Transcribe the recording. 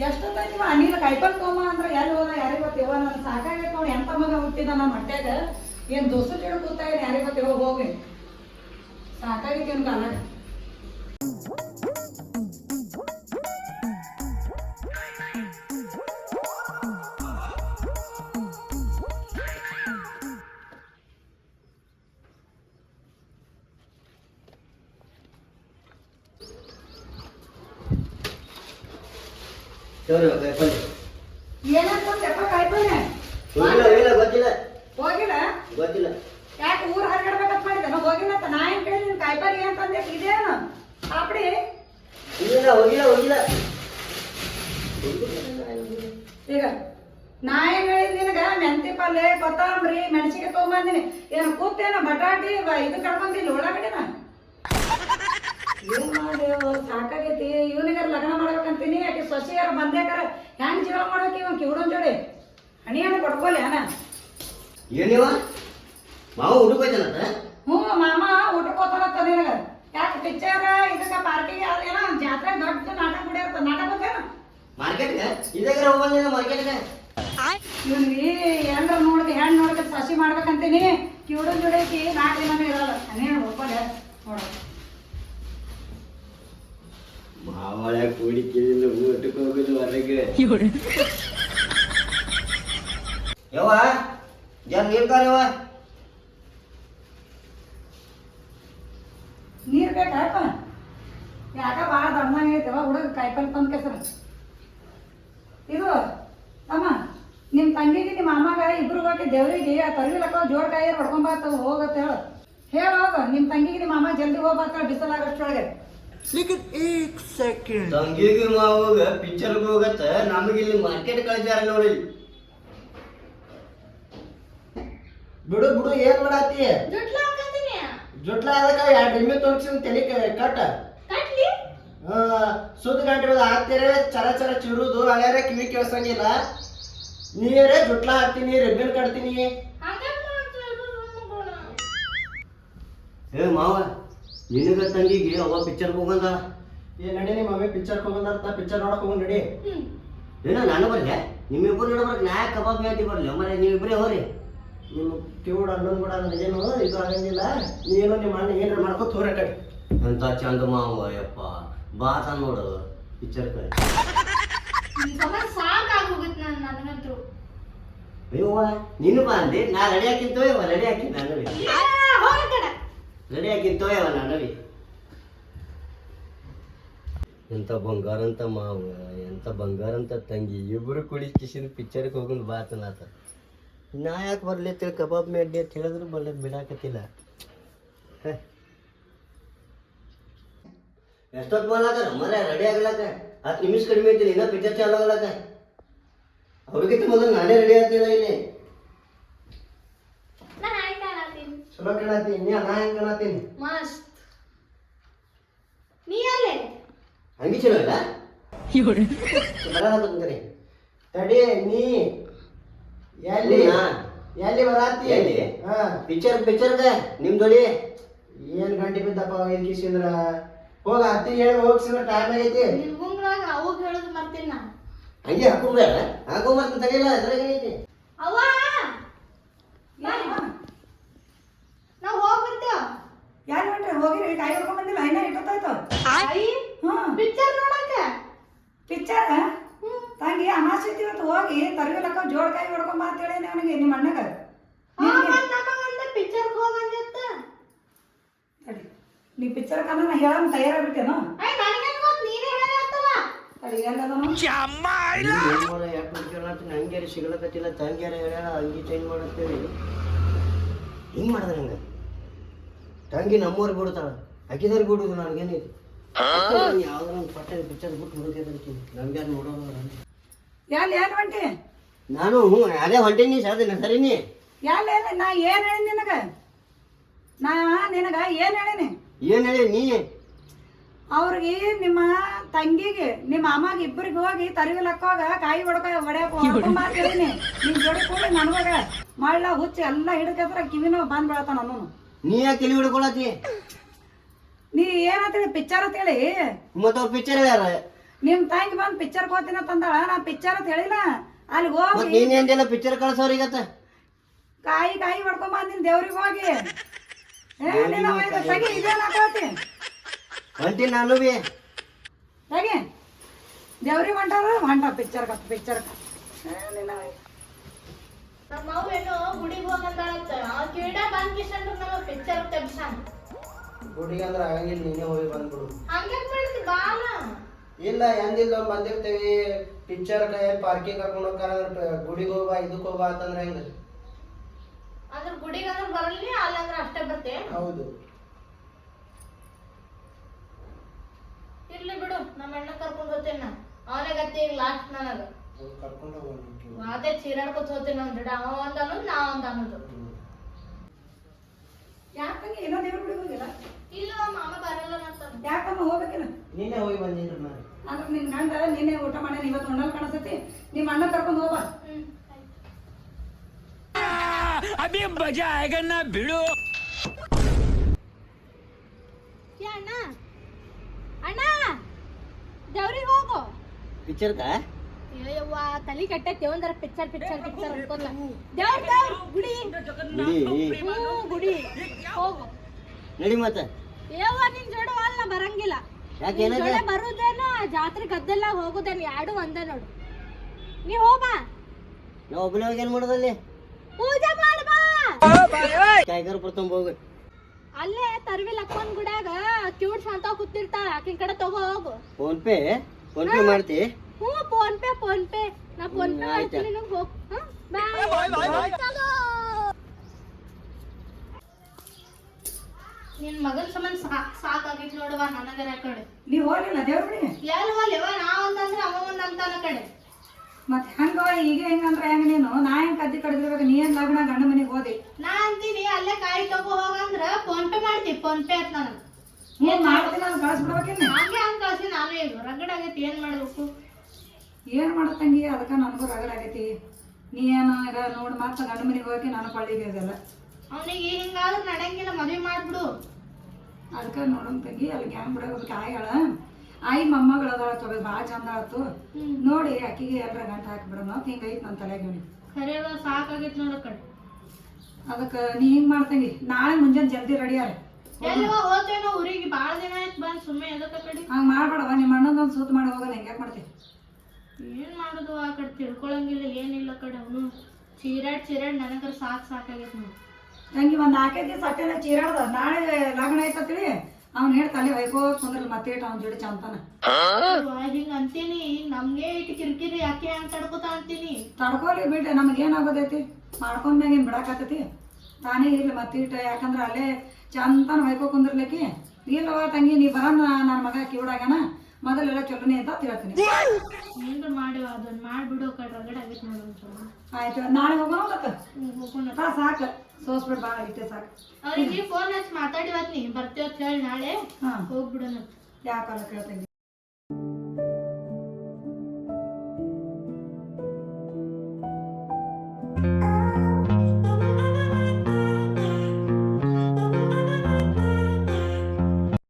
ಎಷ್ಟೊತ್ತ ನೀವು ಅನಿಲ ಕೈಪಲ್ ತೊಗೊಂಬ ಅಂದ್ರೆ ಎಲ್ಲಿ ಹೋದ, ಯಾರಿಗೆ ಗೊತ್ತಿವ ನಾನು ಸಾಕಾಗೈತೆ ಅವ್ನು ಎಂತ ಮಗ ಹುಟ್ಟಿದ ನಮ್ಮ ಹೊಟ್ಟೆಗ? ಏನು ದೋಸೆ ಕೇಳಿ ಕೂತ ಏನು ಯಾರಿಗೆ ಗೊತ್ತಿವ ಹೋಗಿ ಸಾಕಾಗೈತಿ ಕಾಲಾಗ ಚೋರಿ ಕೈಪಲ್ಲೆ ಏನಂತ ಯಪ್ಪ ಕಾಯ್ಪಲ್ಲೆ ಹೋಗಿಲ್ಲ ಹೋಗಿಲ್ಲ ಗೊತ್ತಿಲ್ಲ. ಹೋಗಿಲ್ಲ? ಗೊತ್ತಿಲ್ಲ. ಯಾಕೆ ಊರ್ ಹರಗಡ್ಬೇಕಂತ ಮಾಡಿದೆ ನಾ ಹೋಗಿಲ್ಲ ಅಂತ ನಾ ಏನ್ ಕೇಳಿ ನಿನ್ ಕಾಯ್ಪಲ್ಲೆ ಅಂತಂದೆ ಇದೇನು? ಪಾಪಡಿ ಇಲ್ಲ ಹೋಗಿಲ್ಲ ಹೋಗಿಲ್ಲ. ಈಗ ನಾ ಏನ್ ಹೇಳಿದ್ ನಿನಗ? ಮೆಂತಿ ಪಲ್ಲೆ ಕೊತ್ತಂಬರಿ ಮೆಣಸಿಗೆ ತೊಗೊಂಬಂದಿನಿ. ಏನು ಕೂತೇನ? ಬಟಾಟಿ ಇದು ಕಡ್ಬಂದಿಲ್ಲ ಉಳ್ಳಾಗಡ್ಡಿನ? ಏನ್ ಮಾಡಿ ಸಾಕಾಗೈತಿ. ಇವನಿಗಾರ ಲಗ್ನ ಮಾಡ್ಬೇಕಂತೀನಿ. ಯಾಕೆ ಸೊಸೆಯಾರ ಬಂದೇಕಾರ ಹೆಂಗ್ ಜೀವನ ಮಾಡ್ಬೇಕು ಇವ ಕಿವಡನ್ ಜೋಡಿ? ಹಣಿ ಹಣ ಕೊಟ್ಕೊಲಿ ಹಣ ಏನಿವ? ಮಾವ ಹುಡುಕೋಯ್ತಾನಂತ ಹ್ಞೂ ಮಾಮ ಊಟಕ್ಕೋತಾನತ್ತ ನಿನಗ. ಯಾಕೆ ಪಿಕ್ಚರ್ ಇದಕ್ಕ ಪಾರ್ಟಿಗೆ ಏನೋ ಜಾತ್ರೆ ದೊಡ್ಡ ನಾಟಕ ಬಿಡಿರ್ತ ನಾಟಕ ಬಂದೇನು ಮಾರ್ಕೆಟ್ಗೆ? ಇದಾಗ ಹೋಗಲ್ಲ ಮಾರ್ಕೆಟ್ಗೆ? ಇವನಿಗೆ ಏನ್ರ ನೋಡಿದ ಹೆಣ್ಣು ನೋಡಿದ ಸಸಿ ಮಾಡ್ಬೇಕಂತೀನಿ. ಕಿವುಡನ್ ಜೋಡಿ ನಾಲ್ಕು ದಿನ ಇರಲ್ಲ ಹನ್ನೆರಡು ಒಪ್ಪಲೆ ನೋಡ. ಮಾವಳ ಕೂಡಿ ಕೇಳಿದ ಊಟಕ್ಕೆ ಹೋಗುದು ಹೊರಗೆ ಯವ್ವ ಜನ ನೀರ್ ಕಾರವ ನೀರ್ ಬೇಕಾಯಪ್ಪ ಯಾಕ ಭಾಳ ದಮ್ಮ ಐತವ ಹುಡುಗ ಕಾಯಿಪಲ್ಲೆ ತಂದ ಕೆಸರು ಇದು ಅಮ್ಮ ನಿಮ್ಮ ತಂಗಿಗೆ ನಿಮ್ಮ ಅಮ್ಮಗ ಇಬ್ರು ಹೋಗಿ ದೇವ್ರಿಗೆ ಆ ತರಗಿಲಕ್ಕ ಜೋಡ್ ಕಾಯಿ ಹೊಡ್ಕೊಂಬಾರ್ತಾವ ಹೋಗತ್ತ ಹೇಳು ಹೇಳೋಗ ನಿಮ್ಮ ತಂಗಿಗೆ ನಿಮ್ಮ ಅಮ್ಮ ಜಲ್ದಿ ಹೋಗ್ಬಾರ್ತಾಳ ಬಿಸಿಲಾಗಷ್ಟೊಳಗೆ ತಂಗಿಗೆ ಮಾವಾಗ ಪಿಕ್ಚರ್ಗೆ ಹೋಗತ್ತ ನಮಗೆ ಇಲ್ಲಿ ಮಾರ್ಕೆಟ್ ಕಳಿಸ್ಯಾರ ನೋಡಿ. ಬಿಡು ಬಿಡು ಏನ್ ಮಾಡಾತಿ? ಜುಟ್ಲ ಹಾಕಂತೀನಿ. ಜುಟ್ಲ ಅದಕ್ಕ ಎರಡು ಎಮ್ಮೆ ತೋರ್ಸಿನ ತಲೆ ಕಟ್ ಕಟ್ಟ. ಕಟ್ಲಿ? ಸುದ್ದ ಗಂಟೆ ಹಾಕ್ತೀರಿ ಚರ ಚರ ಚಿರುದು ಹಳ್ಯಾರ ಕಿವಿ ಕೇಳ್ಸಂಗಿಲ್ಲ. ನೀರೇ ಜುಟ್ಲ ಹಾಕ್ತೀನಿ ರಿಬ್ಬನ್ ಕಟ್ತೀನಿ? ಏ ಮಾವ ನಿನಗ ತಂಗಿಗೆ ಅವ ಪಿಕ್ಚರ್ ಹೋಗಂದ ಏ ನಡಿ ನಿಮ್ಮ ಮಮ್ಮಿ ಪಿಕ್ಚರ್ ಅಂತ ಪಿಕ್ಚರ್ ನೋಡಕ್ ಹೋಗ ನಡಿ. ಏನ ನಾನು ಬರ್ಲೆ ನಿಮ್ಮಿಬ್ಬರು ನೋಡ ನಾ ಯಾಕೆ ಕಬಾಬ್ ಮ್ಯಾಟಿ ಬರ್ಲಿ ಮರ ನೀವಿಬ್ಬರೇ ಹೋರಿ. ನಿಮ್ಮ ಕಿವುಡ್ ಅಣ್ಣನ್ ಕೂಡ ನನಗೇನು ಇದು ಆಗಂಗಿಲ್ಲ. ನೀನು ನಿಮ್ಮ ಅಣ್ಣ ಏನ್ ಮಾಡ್ಕೊತ ಹೋರ ಕಡೆ. ಎಂತ ಚಂದ ಮಾವ ಯಪ್ಪ. ಬಾತ ನೋಡು ಪಿಕ್ಚರ್ ಕಡೆ ನಿಮ್ ಸಂಬಂಧ ಸಾಕಾಗೋಗಿತ್ ನನ್ ನನಗಂತೂ. ಅಯ್ಯವ್ವ ನೀನು ಬಾ ಅಂದೆ? ನಾ ರೆಡಿ ಹಾಕಿಂತ ರೆಡಿ ಹಾಕಿ ನಾನು ಆ, ಹೋಗ್ ಆ ನಡವಿ. ರೆಡಿ ಎಂತ ಬಂಗಾರ ಅಂತ ಮಾವ ಎಂತ ಬಂಗಾರ ಅಂತ ತಂಗಿ ಇಬ್ಬರು ಕುಳಿ ಕಿಶಿನ ಪಿಕ್ಚರ್ಗೆ ಹೋಗೋದು ಬಾತನಾತ ನಾ ಯಾಕೆ ಬರ್ಲಿ ತಿಳಿ ಕಬಾಬ್ ಮೇಡ್ಲಿ ಅಂತ ಹೇಳಿದ್ರು ಬಲ್ಲ ಬಿಡಾಕತ್ತಿಲ್ಲ. ಎಷ್ಟೊತ್ತು ಮಾಡ್ಲಾಕ ಮನೆ ರೆಡಿ ಆಗ್ಲಾಕ ಹತ್ತು ನಿಮಿಷ ಕಡಿಮೆ ಐತಿ ಇನ್ನೂ ಪಿಕ್ಚರ್ ಚಾಲು ಆಗ್ಲಾಕ ಅವ್ರಿಗಿಂತ ಮೊದಲು ನಾನೇ ರೆಡಿ ಆಗ್ತಿಲ್ಲ ಇಲ್ಲಿ. ಚಲೋ ಕಾಣತೀನಿ ನೀ ನಾ ಹೆಂಗ್ ಕಾಣತೀನಿ ಮಸ್ತ್. ನೀ ಅಲ್ಲೇ ಹಂಗೆ ಚಲೋ ಇಲ್ಲ? ಬರಕತ್ತೀನಿ ತಡಿ ನೀ ಎಲ್ಲಿ? ಎಲ್ಲಿ ಬರಾತಿ ಎಲ್ಲಿ? ಹಾ. ಪಿಕ್ಚರ್ ಪಿಕ್ಚರ್ಗ ನಿಮ್ ಜೋಡಿ. ಏನ್ ಗಂಟೆ ಬಿದ್ದಪ್ಪ ಇಲ್ಕಿಸಿಂದ್ರ ಹೋಗ ಅತ್ತಿ ಹೇಳಿ ಹೋಗ್ಸಿದ್ರ ಟೈಮ್ ಆಗೈತಿ. ನಿನ್ ಗುಂಗ್ರಾಗ ಅವಾಗ ಹೇಳೋದು ಮರ್ತೀನಿ ನಾ ಹಂಗೆ ಹಾಕೊಂಬೇಡ ಹಾಕೊಂಬರ್ತೀನಿ ತಡಿಯಲ್ಲ ಅದ್ರಾಗ ಐತಿ ಬರ್ತೀವ ಯಾರು ಮಾಡ್ರಿ ಹೋಗಿರಿ ಕಾಯಿ ಹೊಡ್ಕೊಂಡ್ ಬಂದಿಲ್ಲ. ಐನ ಇಟ್ಟೋತಾಯ್ತು ತಾಯಿ? ಹ್ಮ್ ಪಿಕ್ಚರ್ ನೋಡಕ ಪಿಕ್ಚರ್ ತಂಗಿ ಅಮಾಸೆ ಇವತ್ತು ಹೋಗಿ ತರಗಿಲಕ್ಕ ಜೋಳ ಕಾಯಿ ಹೊಡ್ಕೊಂಡ್ ಬಾ ಅಂತೇಳಿ ಅವನಿಗೆ ನಿಮ್ಮ ಅಣ್ಣಗ. ನಿನಗೆ- ಪಿಕ್ಚರ್ ಹೋಗಂದಿತ್ತ ತಡಿ ನೀ ಪಿಕ್ಚರ್ ಕಾಲ ನಾ ಹೇಳಮ್ ತಯಾರಾಗ್ಬಿಟ್ಟೇನು ಅಯ್ಯ ನನಗೇನ್ ಗೊತ್ತ? ನೀನೇ ಹೇಳತ್ತಲ್ಲ ತಡಿ ಎಲ್ಲದನು ಯಾಕೆ ಪಿಕ್ಚರ್ ಹಂಗ್ಯಾರ ಸಿಗ್ಲಕತ್ತಿಲ್ಲ. ತಂಗ್ಯಾರ ಹೇಳ್ಯಾಳ ಅಂಗಿ ಚೇಂಜ್ ಮಾಡತ್ತೇಳಿ. ಹಿಂಗ್ ಮಾಡಿದ್ರೆ ಹಂಗ ತಂಗಿ ನಮ್ಮೂರ್ ಬಿಡ್ತಾಳ. ಹಾಕಿದಾರ ಬಿಡುದು ನನಗೇನೈತಿ ಯಾವ್ದಾರ ಒಂದು ಪಟ್ಟೆ ಪಿಕ್ಚರ್ ಬಿಟ್ಟು ಹುಡುಕಿದ್ರೆ ನಮ್ಗೆ ಯಾರು ನೋಡೋಣ ಎಲ್ಲಿ ಏನ್ ಹೊಂಟಿ ನಾನು ಹ್ಞೂ ಅದೇ ಹೊಂಟೀನಿ ಸರಿನ ಸರಿನಿ ಯಾಲ್ ಎಲ್ಲಿ ನಾ. ಏನ್ ಹೇಳಿ ನಿನಗ? ನಾ ನಿನಗ ಏನ್ ಹೇಳೇನಿ? ಏನ್ ಹೇಳಿ ನೀ? ಅವ್ರಿಗೆ ನಿಮ್ಮ ತಂಗಿಗೆ ನಿಮ್ಮ ಅಮ್ಮಗೆ ಇಬ್ಬರಿಗೆ ಹೋಗಿ ತರಗಿಲಕ್ಕೋಗ ಕಾಯಿ ಹೊಡ್ಕ ಹೊಡ್ಯಾಕ ಹೇಳೀನಿ. ನಿನ್ ಜೋಡಿ ಕೂಡ ನನಗೋಗ ಮಳ್ಳ ಹುಚ್ಚಿ ಎಲ್ಲ ಹಿಡ್ಕತ್ರ ಕಿವಿನೋ ಬಂದ್ ಬೀಳತಾನ ಅವನು. ನೀ ಯಾಕೆ ತಲೆ ಹಿಡ್ಕೊಳತಿ ನೀ ಏನಂತೇಳಿ ಪಿಕ್ಚರ್ ಅಂತೇಳಿ ಮತ್ತ ಅವ್ರ ಪಿಕ್ಚರ್ ಯಾರ ನಿಮ್ ತಂಗಿ ಬಂದ್ ಪಿಕ್ಚರ್ ಹೋಗ್ತೀನಿ ತಂದಾಳ ನಾ ಪಿಕ್ಚರ್ ಅಂತ ಹೇಳಿಲ್ಲ. ಅಲ್ಲಿ ಮತ್ ಹೋಗಿ ನೀನ್ ಏನಿಲ್ಲ ಪಿಕ್ಚರ್ ಕಳ್ಸೋರಿಗತ್ತ ಕಾಯಿ ಕಾಯಿ ಹೊಡ್ಕೊಂಡ್ ಬಂದಿನ ದೇವ್ರಿಗೆ ಹೋಗಿ. ಏ, ನಿನ್ನ ಒಯ್ದು ತೆಗಿ ಇದೇನ್ ಹಾಕೋತಿ ಹೊಂಟಿ ನಾನು ಬಿ ತೆಗಿ. ದೇವ್ರಿಗೆ ಹೊಂಟಾರ ಹೊಂಟ ಪಿಕ್ಚರ್ ಪಿಕ್ಚರ್ ನಮ್ಮ ಅವ್ವ ಏನೋ ಗುಡಿಗೆ ಹೋಗಂದಾಳಂತ ಆ ಬಂದ್ ಕಿಶನ್ ನಮ್ಮ ಪಿಕ್ಚರ್ ತೆಗ್ಸಾನ ಗುಡಿಗೆ ಅಂದ್ರೆ ಆಗಂಗಿಲ್ಲ ನೀನೇ ಹೋಗಿ ಬಂದ್ಬಿಡು. ಹಂಗೆ ಮಾಡ್ತಿ ಬಾಲ? ಇಲ್ಲ ಎಂದಿಲ್ಲ ಬಂದಿರ್ತೀವಿ ಪಿಕ್ಚರ್ ಪಾರ್ಕಿಂಗ್ ಕರ್ಕೊಂಡು ಹೋಗ್ತಾರ ಗುಡಿಗೆ ಹೋಗ್ಬಾ ಇದಕ್ಕೆ ಹೋಗ್ಬಾ ಅಂತಂದ್ರೆ ಹೆಂಗ? ಅಂದ್ರ ಗುಡಿಗೆ ಅಂದ್ರೆ ಬರಲಿ ಅಲ್ಲಂದ್ರ ಅಷ್ಟೇ ಬರ್ತೆ? ಹೌದು. ಇರ್ಲಿ ಬಿಡು ನಮ್ಮ ಅಣ್ಣ ಕರ್ಕೊಂಡ್ ಹೋಗ್ತೇನೆ ಅವನೇ ಗತಿ ಲಾಸ್ಟ್ ನನಗ. ಕರ್ಕೊಂಡು ಹೋಗೋಣ ಅದೇ ಚೀರಾಡ್ಕೊತ ಹೋಗ್ತೇನೆ ಅಂದ್ಬಿಡ ಅವ ಒಂದ್ ಅನ್ನೋದು ನಾ ಒಂದ್ ಅನ್ನೋದು. ಯಾಕಂಗೆ? ಏನೋ ದೇವ್ರ ಗುಡಿಗೆ ಹೋಗಿಲ್ಲ? ಇಲ್ಲ ಮಾಮ ಬರಲ್ಲ ಅಂತಾನ ಯಾಕಮ್ಮ ನೀನೇ ಹೋಗಿ ನಾನು ಅಂದ್ರೆ ನಿನ್ನ ಗಂಡ ನಿನ್ನೆ ಊಟ ಮಾಡಿ ಇವತ್ತು ಉಣ್ಣಲ್ ಕಾಣಿಸ್ತೈತಿ. ನಿಮ್ಮ ಅಣ್ಣ ಕರ್ಕೊಂಡು ಹೋಗ ಹ್ಮ್ ಬಿಡು. ಏ ಅಣ್ಣ. ಅಣ್ಣ ದೇವ್ರಿಗೆ ಹೋಗು. ಪಿಕ್ಚರ್ಕ ಅಯ್ಯವ್ವ ತಲಿ ಕೆಟ್ಟೈತಿ ಒಂದರ ಪಿಕ್ಚರ್ ಪಿಕ್ಚರ್ ಪಿಕ್ಚರ್ ಅನ್ಕೋತ ದೇವ್ರ ದೇವ್ರ ಗುಡಿ ಬಿಡಿ ಹ್ಞೂ ಗುಡಿ ಹೋಗು ನಡಿ ಮತ್ತೆ ಏವ್ವ ನಿನ್ ಜೋಡ ಅಲ್ಲ ಬರಂಗಿಲ್ಲ ಯಾಕೆ ನಿನ್ ಏನಾಯ್ತು? ಜೋಡ ಬರುದೇನ ಜಾತ್ರೆ ಗದ್ದೆಲ್ಲ ಹೋಗುದೇನ ಎರಡು ಒಂದ ನೋಡು ನೀ ಹೋಗ್ಬಾ ನಾ ಒಬ್ಬನೇ ಹೋಗಿ ಏನ್ ಮಾಡೋದಲ್ಲಿ ಪೂಜೆ ಮಾಡ್ಬಾ ಟೈಗರ್ ಹೋಗು ಅಲ್ಲೇ ತರ್ವಿ ಲಕ್ಕನ್ ಗುಡ್ಯಾಗ ಕ್ಯೂಟ್ಸ್ ಅಂತ ಕೂತಿರ್ತಾಳ ಆಕಿನ್ ಕಡೆ ತಗೋ ಹೋಗು ಫೋನ್ ಪೇ ಫೋನ್ ಪೇ ಮಾಡ್ತಿ ಹ್ಞೂ ಫೋನ್ ಪೇ ಫೋನ್ ಪೇ ನಾ ಫೋನ್ ಪೇ. ಮಾಡ್ತೀನಿ ನಿನಗ್ ಹೋಗ್. ಬಾಯ್ ನಿನ್ ಮಗನ್ ಸಂಬಂಧ ಸಾಕ್ ಸಾಕಾಗಿತ್ ನೋಡುವ ನನಗರ ಕಡೆ. ನೀವ್ ಹೋಗಿಲ್ಲ ದೇವ್ರ ಎಲ್ಲಿ ಹೋಲಿವ ನಾ ಒಂದಂದ್ರೆ ಅವ ಒಂದಂತಾನ ಕಡೆ. ಮತ್ತೆ ಹೆಂಗ ಈಗ ಹೆಂಗಂದ್ರೆ ಹೆಂಗ ನೀನು? ನಾ ಹೆಂಗ್ ಕದ್ದಿ ಕಡ್ದಿರ್ಬೇಕು? ನೀ ಏನ್ ಲಗ್ನ ಗಂಡ ಮನೆಗೆ ಹೋದಿ? ನಾ ಅಂತೀನಿ ಅಲ್ಲೇ ಕಾಯಿ ತಗೋ ಹೋಗಂದ್ರ ಫೋನ್ ಪೇ ಮಾಡ್ತೀವಿ ಫೋನ್ ಪೇ ಅಂತ ನನಗ. ಏನ್ ಮಾಡ್ತೀನಿ ನಾನು ಕಳಿಸ್ಬಿಡ್ಬೇಕೇನೆ ಹಂಗೆ ಹಂಗ ಕಳ್ಸಿ ನಾನು ಈಗ ರಗಡ್ ಆಗೈತಿ ಏನ್ ಮಾಡ್ಬೇಕು? ಏನ್ ಮಾಡತ್ತಂಗಿ ಅದಕ್ಕೆ ನನಗೂ ರಗಡ್ ಆಗೈತಿ. ನೀ ಏನು ಈಗ ನೋಡ್ ಮತ್ತೆ ಗಂಡ ಮನೆಗೆ ಹೋಗಿ ನಾನು ಕೊಳ್ಳಿಗೆ ಇದೆಲ್ಲ ಅವನಿಗೆ ಹಿಂಗಾದ್ರೆ ನಡೆಯಂಗಿಲ್ಲ ಮದ್ವೆ ಮಾಡಿಬಿಡು. ಅದಕ್ಕೆ ನೋಡೋಣ ತಂಗಿ ಅಲ್ಲಿ ಗ್ಯಾಂಗ್ ಬಿಡೋದಕ್ಕೆ ಕಾಯ ಆಯಿ ಮೊಮ್ಮಗಳು ಅದಾಳ ತಗೋ ಭಾಳ ಚಂದ ಆಯ್ತು ನೋಡಿ ಅಕ್ಕಿಗೆ ಎಲ್ಲರ ಗಂಟು ಹಾಕಿಬಿಡೋಣ ಅಂತ ಹಿಂಗೈತೆ ನನ್ನ ತಲೆಗೆ ಸಾಕಾಗೈತಿ ನೋಡ ಕಡೆ ಅದಕ್ಕೆ ನೀ ಹಿಂಗೆ ಮಾಡ್ತಂಗಿ ನಾಳೆ ಮುಂಜಾನೆ ಜಲ್ದಿ ರೆಡಿ ಹೋಗ್ತೇನೋ ಹೋತೇನೋ ಊರಿಗೆ ಭಾಳ ದಿನ ಆಯ್ತು ಬಂದು ಸುಮ್ಮನೆ ಎದಕ್ಕೆ ಕಡೆ ಹಂಗೆ ಮಾಡಬೇಡವ? ನಿಮ್ಮ ಅಣ್ಣಂದೊಂದು ಸೂತ್ ಮಾಡಿ ಹೋಗೋಣ ಹೆಂಗೆ ಮಾಡ್ತೀವಿ ಏನ್ ಮಾಡುದು ಆ ಕಡೆ ತಿಳ್ಕೊಳಂಗಿಲ್ಲ ಏನಿಲ್ಲ ಕಡೆ ಅವನು. ಚೀರಾಡ್ ಚೀರಾಡ್ ನನಗರ ಸಾಕ್ ಸಾಕಾಗೈತಿ ನೋಡಿ. ನಂಗೆ ಒಂದು ನಾಲ್ಕೈದು ದಿವಸ ಅಟ್ಟೆಲ್ಲ ಚೀರಾಡ್ದ. ನಾಳೆ ಲಗ್ನ ಐತತ್ರಿ ಅವ್ನು ಹೇಳಿ ತಲೆ ಹೊಯ್ಕೋ ಕುಂದ್ರಲ್ಲ ಮತ್ತೆ ಅವ್ನ ಜೋಡಿ ಚಂತಾನ. ಹಿಂಗ ಅಂತೀನಿ. ನಮ್ಗೆ ಇಟ್ಟು ಕಿರಿಕಿರಿ ಯಾಕೆ ಹಂಗ್ ತಡ್ಕೊತ ಅಂತೀನಿ? ತಡ್ಕೋರಿ ಬಿಡ್ರಿ ನಮ್ಗೆ ಏನಾಗೋದೈತಿ ಮಾಡ್ಕೊಂಡ್ಮ್ಯಾಗ ಏನ್ ಬಿಡಾಕತ್ತೈತಿ ತಾನೇ ಇರ್ಲಿ ಮತ್ತೆ ಇಟ್ಟು ಯಾಕಂದ್ರೆ ಅಲ್ಲೇ ಚಂತಾನ ಹೊಯ್ಕೋ ಕುಂದಿರ್ಲಿಕ್ಕೆ ಇಲ್ಲವಾ ತಂಗಿ ನೀ ಬರ ನನ್ನ ಮಗ ಕಿವಿಡಾಗನ ಮೊದಲೆಲ್ಲ ಚಲೋನೇ ಅಂತ ಹೇಳ್ತೀನಿ ಏನ್ರ ಮಾಡಿವ ಅದನ್ನ ಮಾಡ್ಬಿಡು ಕಡೆ ಅದಕ್ಕೆ ಆಗೈತಿ ನೋಡು ಆಯ್ತು ನಾಳೆ ಹೋಗೋಣ ಮತ್ತೆ? ಹೋಗೋಣ. ಬಾ ಸಾಕು. ಸೋಸ್ಬಿಟ್ಟು ಭಾಳ ಇಟ್ಟೆ ಸಾಕು. ಅವ್ರಿಗೆ ಫೋನ್ ಹಚ್ಚಿ ಮಾತಾಡಿವತ್ ನೀ ಅಂತ ಹೇಳಿ ನಾಳೆ. ಹಾಂ. ಹೋಗ್ಬಿಡೋಣ. ಯಾಕಲ್ಲ ಕೇಳ್ತಂಗಿ